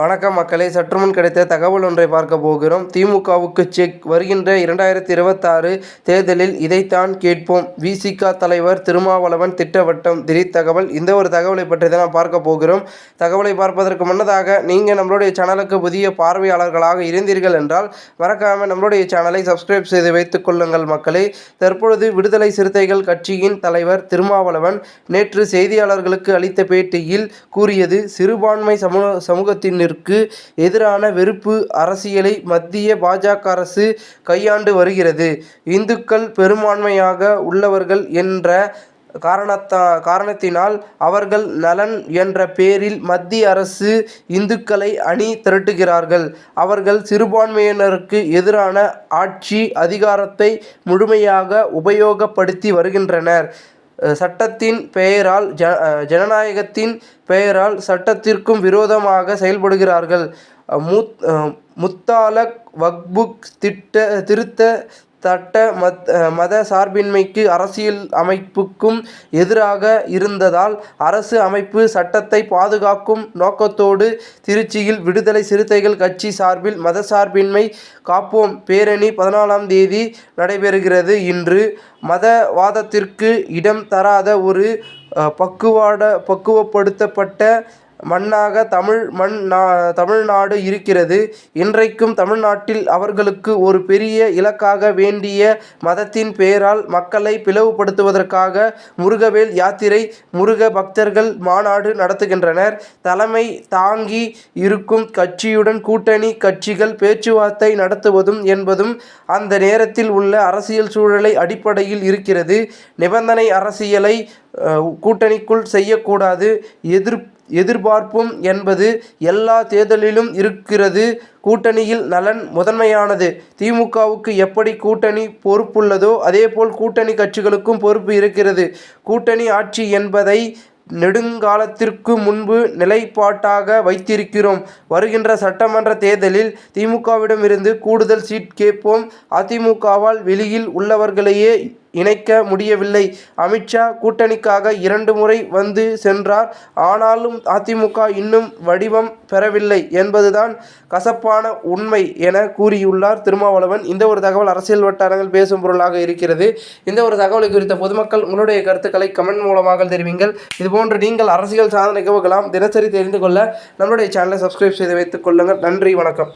வணக்கம் மக்களே. சற்றுமுன் கிடைத்த தகவல் ஒன்றை பார்க்க போகிறோம். திமுகவுக்கு செக் வருகின்ற இரண்டாயிரத்தி இருபத்தாறு தேர்தலில் இதைத்தான் கேட்போம். விசிக தலைவர் திருமாவளவன் திட்டவட்டம். திடீர் தகவல். இந்த ஒரு தகவலை பற்றி தான் நாம் பார்க்க போகிறோம். தகவலை பார்ப்பதற்கு முன்னதாக நீங்கள் நம்மளுடைய சேனலுக்கு புதிய பார்வையாளர்களாக இருந்தீர்கள் என்றால் மறக்காமல் நம்மளுடைய சேனலை சப்ஸ்கிரைப் செய்து வைத்துக் கொள்ளுங்கள் மக்களே. தற்பொழுது விடுதலை சிறுத்தைகள் கட்சியின் தலைவர் திருமாவளவன் நேற்று செய்தியாளர்களுக்கு அளித்த பேட்டியில் கூறியது சிறுபான்மை சமூக சமூகத்தினருக்கு எதிரான வெறுப்பு அரசியலை மத்திய பாஜக அரசு கையாண்டு வருகிறது. இந்துக்கள் பெரும்பான்மையாக உள்ளவர்கள் என்ற காரணத்தா காரணத்தினால் அவர்கள் நலன் என்ற பேரில் மத்திய அரசு இந்துக்களை அணி திரட்டுகிறார்கள். அவர்கள் சிறுபான்மையினருக்கு எதிரான ஆட்சி அதிகாரத்தை முழுமையாக உபயோகப்படுத்தி வருகின்றனர். சட்டத்தின் பெயரால் ஜ ஜனநாயகத்தின் பெயரால் சட்டத்திற்கும் விரோதமாக செயல்படுகிறார்கள். முத் முத்தாலக் வக்புக் திட்ட திருத்த சட்ட மத் மத சார்பின்மைக்கு அரசியல் அமைப்புக்கும் எதிராக இருந்ததால் அரசு அமைப்பு சட்டத்தை பாதுகாக்கும் நோக்கத்தோடு திருச்சியில் விடுதலை சிறுத்தைகள் கட்சி சார்பில் மதசார்பின்மை காப்போம். பேரணி பதினாலாம் தேதி நடைபெறுகிறது. இன்று மதவாதத்திற்கு இடம் தராத ஒரு பக்குவாட பக்குவப்படுத்தப்பட்ட மண்ணாக தமிழ் மண் நா தமிழ்நாடு இருக்கிறது. இன்றைக்கும் தமிழ்நாட்டில் அவர்களுக்கு ஒரு பெரிய இலக்காக வேண்டிய மதத்தின் பெயரால் மக்களை பிளவுபடுத்துவதற்காக முருகவேல் யாத்திரை முருக பக்தர்கள் மாநாடு நடத்துகின்றனர். தலைமை தாங்கி இருக்கும் கட்சியுடன் கூட்டணி கட்சிகள் பேச்சுவார்த்தை நடத்துவதும் என்பதும் அந்த நேரத்தில் உள்ள அரசியல் சூழலை அடிப்படையில் இருக்கிறது. நிபந்தனை அரசியலை கூட்டணிக்குள் செய்யக்கூடாது. எதிர் எதிர்பார்ப்பும் என்பது எல்லா தேர்தலிலும் இருக்கிறது. கூட்டணியில் நலன் முதன்மையானது. திமுகவுக்கு எப்படி கூட்டணி பொறுப்புள்ளதோ அதேபோல் கூட்டணி கட்சிகளுக்கும் பொறுப்பு இருக்கிறது. கூட்டணி ஆட்சி என்பதை நெடுங்காலத்திற்கு முன்பு நிலைப்பாட்டாக வைத்திருக்கிறோம். வருகின்ற சட்டமன்ற தேர்தலில் திமுகவிடமிருந்து கூடுதல் சீட் கேட்போம். அதிமுகவால் வெளியில் உள்ளவர்களையே இணைக்க முடியவில்லை. அமித்ஷா கூட்டணிக்காக இரண்டு முறை வந்து சென்றார். ஆனாலும் அதிமுக இன்னும் வடிவம் பெறவில்லை என்பதுதான் கசப்பான உண்மை என கூறியுள்ளார் திருமாவளவன். இந்த ஒரு தகவல் அரசியல் வட்டாரங்கள் பேசும் பொருளாக இருக்கிறது. இந்த ஒரு தகவலை குறித்த பொதுமக்கள் உங்களுடைய கருத்துக்களை கமெண்ட் மூலமாக தெரிவிங்கள். இதுபோன்று நீங்கள் அரசியல் சாதனை நிகழ்வுகளாம் தினசரி தெரிந்து கொள்ள நம்மளுடைய சேனலை சப்ஸ்கிரைப் செய்து வைத்துக் கொள்ளுங்கள். நன்றி வணக்கம்.